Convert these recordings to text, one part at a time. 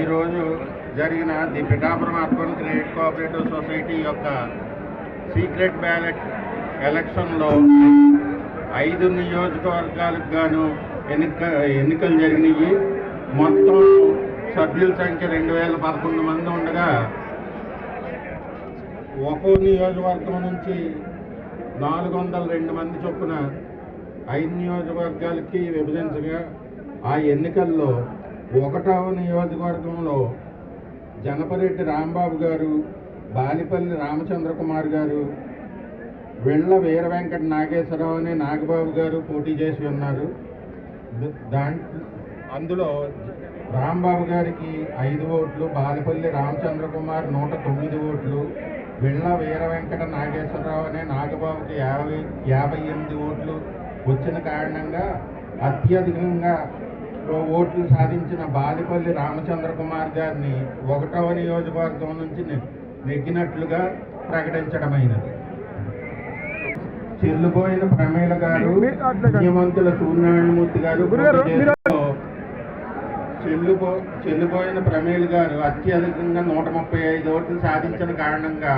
ఈరోజు జరిగిన the Pithapuram urban credit cooperative society యొక్క సీక్రెట్ బ్యాలెట్ ఎలక్షన్లో ఐదు నియోజకవర్గాలకు గాను ఎన్నిక ఎన్నికలు జరిగినాయి. మొత్తం సభ్యుల సంఖ్య రెండు వేల పదకొండు మంది ఉండగా ఒక్కో నియోజకవర్గం నుంచి నాలుగు వందల రెండు మంది చొప్పున ఐదు నియోజకవర్గాలకి విభజించగా ఆ ఎన్నికల్లో ఒకటవ నియోజకవర్గంలో జనపరెడ్డి రాంబాబు గారు బాలిపల్లి రామచంద్ర కుమార్ గారు వెళ్ళ వీర వెంకట నాగేశ్వరరావు అనే నాగబాబు గారు పోటీ చేసి ఉన్నారు. దాంట్లో అందులో రాంబాబు గారికి ఐదు ఓట్లు బాలిపల్లి రామచంద్ర కుమార్ నూట తొమ్మిది ఓట్లు వెళ్ళ వీర వెంకట నాగేశ్వరరావు అనే నాగబాబుకి యాభై యాభై ఎనిమిది ఓట్లు వచ్చిన కారణంగా అత్యధికంగా ఓట్లు సాధించిన బాలిపల్లి రామచంద్ర కుమార్ గారిని ఒకటవ నియోజకవర్గం నుంచి నెగ్గినట్లుగా ప్రకటించడమైనది. చెల్లుపోయిన ప్రమేల గారు నియమంతుల సూర్యనారాయణమూర్తి గారు చెల్లుపో చెల్లుపోయిన ప్రమేల్ గారు అత్యధికంగా నూట ముప్పై ఐదు ఓట్లు సాధించిన కారణంగా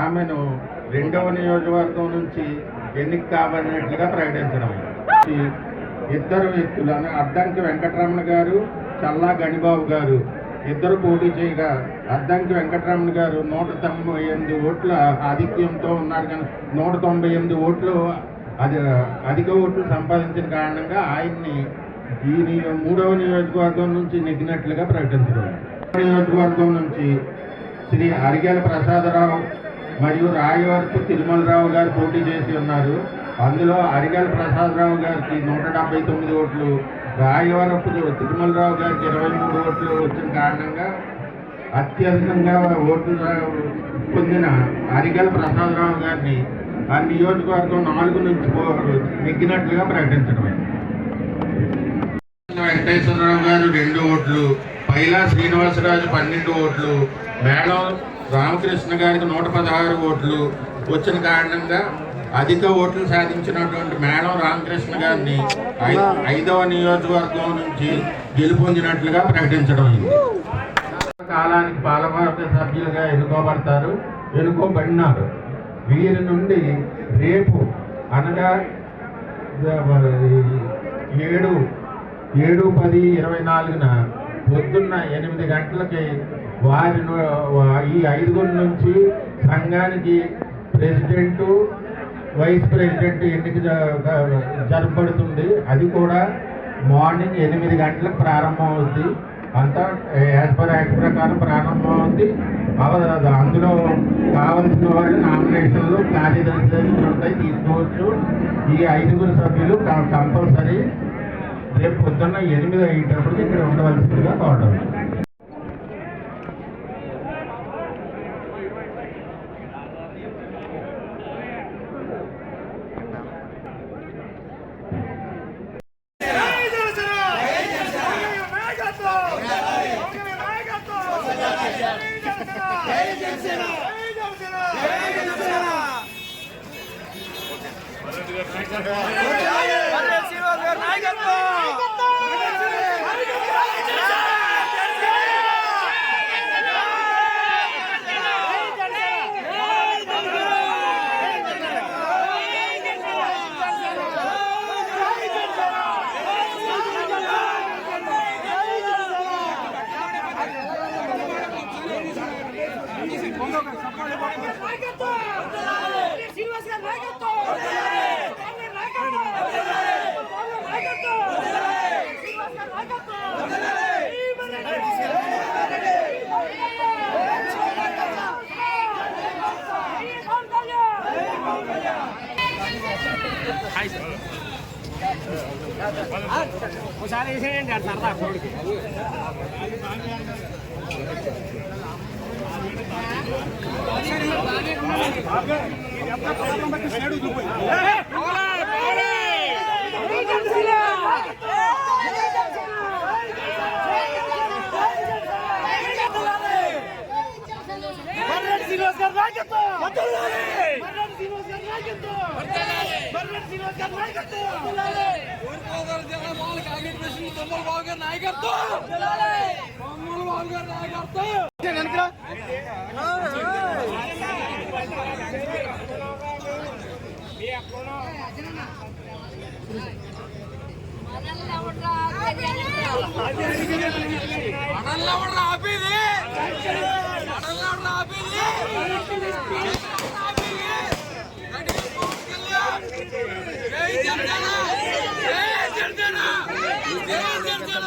ఆమెను రెండవ నియోజకవర్గం నుంచి ఎన్నిక కాబడినట్లుగా ప్రకటించడం. ఇద్దరు వ్యక్తులను అద్దంకి వెంకటరమణ గారు చల్లా గణిబాబు గారు. ఇద్దరు పోటీ చేయగా అద్దంకి వెంకటరమణ గారు నూట తొంభై ఎనిమిది ఓట్ల ఆధిక్యంతో ఉన్నారు కానీ నూట తొంభై ఎనిమిది ఓట్లు అది అధిక ఓట్లు సంపాదించిన కారణంగా ఆయన్ని ఈ మూడవ నియోజకవర్గం నుంచి నెగ్గినట్లుగా ప్రకటించడం నియోజకవర్గం నుంచి శ్రీ అరిగేల ప్రసాదరావు మరియు రాయవరపు తిరుమలరావు గారు పోటీ చేసి ఉన్నారు. అందులో అరిగేల ప్రసాదరావు గారికి నూట డెబ్బై తొమ్మిది ఓట్లు రాయవరపు తిరుమలరావు గారికి ఇరవై మూడు ఓట్లు వచ్చిన కారణంగా అత్యధికంగా ఓట్లు పొందిన అరిగేల ప్రసాదరావు గారిని ఆ నియోజకవర్గం నాలుగు నుంచి నెగ్గినట్లుగా ప్రకటించడం వెంకటేశ్వరరావు గారు రెండు ఓట్లు పైలా శ్రీనివాసరాజు పన్నెండు ఓట్లు మేడం రామకృష్ణ గారికి నూట పదహారు ఓట్లు వచ్చిన కారణంగా అధిక ఓట్లు సాధించినటువంటి మేడం రామకృష్ణ గారిని ఐదవ నియోజకవర్గం నుంచి గెలుపొందినట్లుగా ప్రకటించడం అయింది. కాలానికి పాలకవర్గ సభ్యులుగా ఎన్నుకోబడతారు ఎన్నుకోబడినారు. వీరి నుండి రేపు అనగా ఏడు ఏడు పది ఇరవై నాలుగున పొద్దున్న ఎనిమిది గంటలకి వారి ఈ ఐదుగురు నుంచి సంఘానికి ప్రెసిడెంటు వైస్ ప్రెసిడెంట్ ఎన్నిక జ- జరపబడుతుంది. అది కూడా మార్నింగ్ ఎనిమిది గంటలకు ప్రారంభం అవుద్ది అంతా యాజ్ పర్ యాక్ట్ ప్రకారం ప్రారంభం అవుద్ది అందులో కావలసిన వాళ్ళు నామినేషన్లు కార్యదర్శి ఉంటాయి తీసుకోవచ్చు. ఈ ఐదుగురు సభ్యులు కంపల్సరీ రేపు పొద్దున్న ఎనిమిది అయ్యేటప్పటికి ఇక్కడ ఉండవలసిందిగా కోరడం. నాయకత్వం ఒకసారి వేసేయండి అటు సరదా కోడికి శ్రీనివాస్ గారి నాయకత్వం శ్రీనివాస్ గారి నాయకత్వం గవర్నమెంట్ శ్రీనివాస్ గారి నాయకత్వం తూర్పుగోదావరి జిల్లా మాల కాంగ్రెస్ ప్రెసిడెంట్ తొమ్మల బాబు గారి నాయకత్వం తొమ్మల బాబు గారి నాయకత్వం ఆపేది ఆపేది ఆపేది గట్టిగా పవన్ కళ్యాణ్ జై జనసేన జై జనసేన జై జనసేన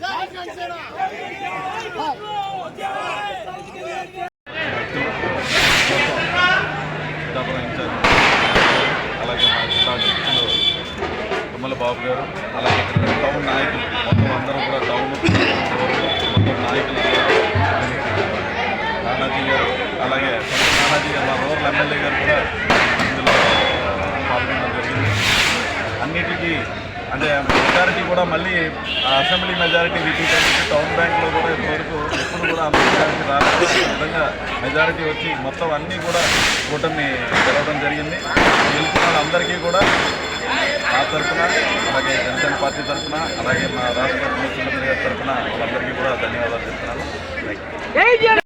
జై జనసేన పిఠాపురం ఇన్ఛార్జ్ అలాగే మా జిల్లా అధ్యక్షులు తుమ్మల బాబు గారు అలాగే ఇక్కడ టౌన్ నాయకులు మొత్తం అందరూ కూడా టౌన్ మొత్తం నాయకులు నానాజీ గారు అలాగే నానాజీ గారు మా రూరల్ ఎమ్మెల్యే గారు కూడా ఇందులో పాల్గొనడం జరిగింది. అన్నిటికీ అంటే మెజారిటీ కూడా మళ్ళీ అసెంబ్లీ మెజారిటీ రిపీట్ అయింది టౌన్ బ్యాంక్లో కూడా ఇంతవరకు ఎప్పుడు కూడా అంత రాలేదు. విధంగా మెజారిటీ వచ్చి మొత్తం అన్నీ కూడా కూటమి గెలవడం జరిగింది. గెలిచిన అందరికీ కూడా నా తరఫున అలాగే జనసేన పార్టీ తరఫున అలాగే మా రాష్ట్ర ముఖ్యమంత్రి గారి తరఫున వాళ్ళందరికీ కూడా ధన్యవాదాలు చెప్తున్నాను.